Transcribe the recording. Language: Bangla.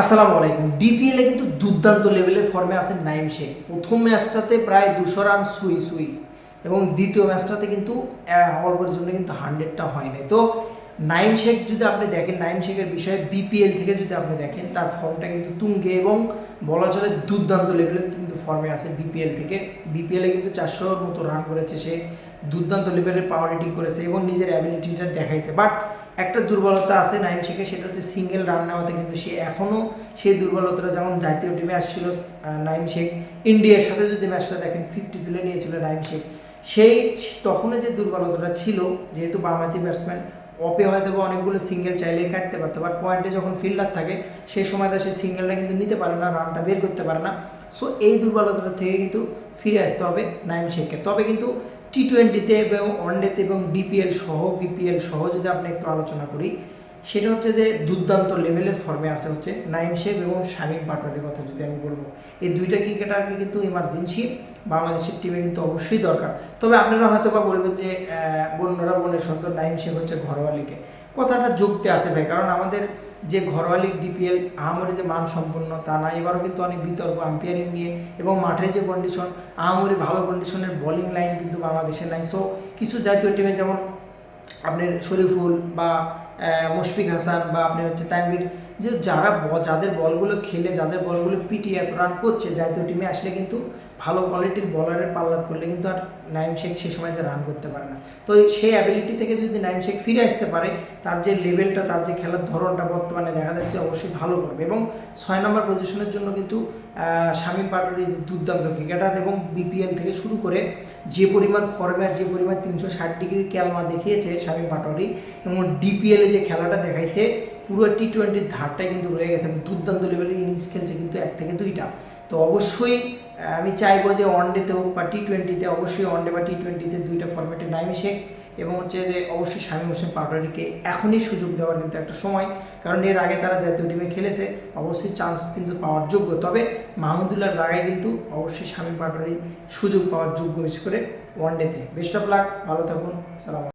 আসসালামু আলাইকুম। ডিপিএলে কিন্তু দুর্দান্ত লেভেলের ফর্মে আছে নাইম শেখ প্রথম ম্যাচটাতে প্রায় দুশো রান সুই সুই। এবং দ্বিতীয় ম্যাচটাতে কিন্তু অল্পের জন্য কিন্তু হান্ড্রেডটা হয়নি তো নাইম শেখ যদি আপনি দেখেন, নাইম শেখের বিষয়ে বিপিএল থেকে যদি আপনি দেখেন, তার ফর্মটা কিন্তু তুঙ্গে এবং বলা চলে দুর্দান্ত লেভেলের কিন্তু ফর্মে আছে বিপিএল থেকে। বিপিএলে কিন্তু চারশোর মতো রান করেছে সে। দুর্দান্ত লেভেলের পাওয়ার রেটিং করেছে এবং নিজের অ্যাবিলিটিটা দেখাইছে। বাট একটা দুর্বলতা আছে নাইম শেখে, সেটা হচ্ছে সিঙ্গেল রান নেওয়াতে কিন্তু সে এখনও সেই দুর্বলতাটা, যেমন জাতীয় টিমে আসছিল নাইম শেখ, ইন্ডিয়ার সাথে যদি ম্যাচটা দেখেন ফিফটি তুলে নিয়েছিল নাইম শেখ। সেই তখনও যে দুর্বলতাটা ছিল, যেহেতু বামাতি ব্যাটসম্যান অপে হয়তো বা অনেকগুলো সিঙ্গেল চাইলে কাটতে পারতো বাট পয়েন্টে যখন ফিল্ডার থাকে সেই সময়টা সে সিঙ্গেলটা কিন্তু নিতে পারে না রানটা বের করতে পারে না। সো এই দুর্বলতাটা থেকে কিন্তু ফিরে আসতে হবে নাইম শেখকে। তবে কিন্তু টি টোয়েন্টিতে এবং ওয়ানডেতে এবং বিপিএল সহ বিপিএল সহ যদি আপনি একটু আলোচনা করি সেটা হচ্ছে যে দুর্দান্ত লেভেলের ফর্মে আছে হচ্ছে নাইম শেখ এবং শামীম পাটোয়ারির কথা যদি আমি বলব। এই দুইটা ক্রিকেটারকে কিন্তু ইমার্জেন্সি বাংলাদেশের টিমে কিন্তু অবশ্যই দরকার। তবে আপনারা হয়তো বা বলবেন যে বন্যরা বনের সন্তান নাইম শেখ হচ্ছে ঘরোয়া লিগে কথাটা যুক্তি আছে ভাই, কারণ আমাদের যে ঘরোয়া লিগ ডিপিএল আহামরি যে মান সম্পন্ন তা না, এবারও কিন্তু অনেক বিতর্ক আম্পায়ারিং নিয়ে এবং মাঠের যে কন্ডিশন আহামরি ভালো কন্ডিশনের বোলিং লাইন কিন্তু বাংলাদেশের নাই সো কিছু জাতীয় টিমে যেমন আপনার শরীফুল বা মুশফিক হাসান বা আপনি হচ্ছে তানভীর যে যারা যাদের বলগুলো খেলে, যাদের বলগুলো পিটিয়ে এত রান করছে জাতীয় টিমে আসলে কিন্তু ভালো কোয়ালিটির বলারের পাল্লাত পড়লে কিন্তু আর নাইম শেখ সে সময় যে রান করতে পারে না। তো সেই অ্যাবিলিটি থেকে যদি নাইম শেখ ফিরে আসতে পারে, তার যে লেভেলটা তার যে খেলার ধরনটা বর্তমানে দেখা যাচ্ছে অবশ্যই ভালো করবে। এবং ছয় নম্বর পজিশনের জন্য কিন্তু শামীম পাটোয়ারি দুর্দান্ত ক্রিকেটার এবং বিপিএল থেকে শুরু করে যে পরিমাণ ফর্মে যে পরিমাণ তিনশো ষাট ডিগ্রি ক্যালমা দেখিয়েছে শামীম পাটোয়ারি এবং ডিপিএলে যে খেলাটা দেখাইছে পুরো টি টোয়েন্টির ধারটাই কিন্তু রয়ে গেছে দুর্দান্ত লেভেলের ইনিংস খেলছে কিন্তু এক থেকে দুইটা তো অবশ্যই আমি চাইব যে ওয়ানডেতে হোক বা টি টোয়েন্টিতে অবশ্যই ওয়ানডে বা টি টোয়েন্টিতে দুইটা ফর্মেটে নাইম শেখ এবং হচ্ছে যে অবশ্যই শামীম হোসেন পাটোয়ারিকে এখনই সুযোগ দেওয়ার কিন্তু একটা সময়, কারণ এর আগে তারা জাতীয় টিমে খেলেছে, অবশ্যই চান্স কিন্তু পাওয়ার যোগ্য। তবে মাহমুদুল্লাহর জায়গায় কিন্তু অবশ্যই শামীম পাটোয়ারি সুযোগ পাওয়ার যোগ্য বিশেষ করে ওয়ানডেতে বেস্ট অফ লাক ভালো থাকুন, সালাম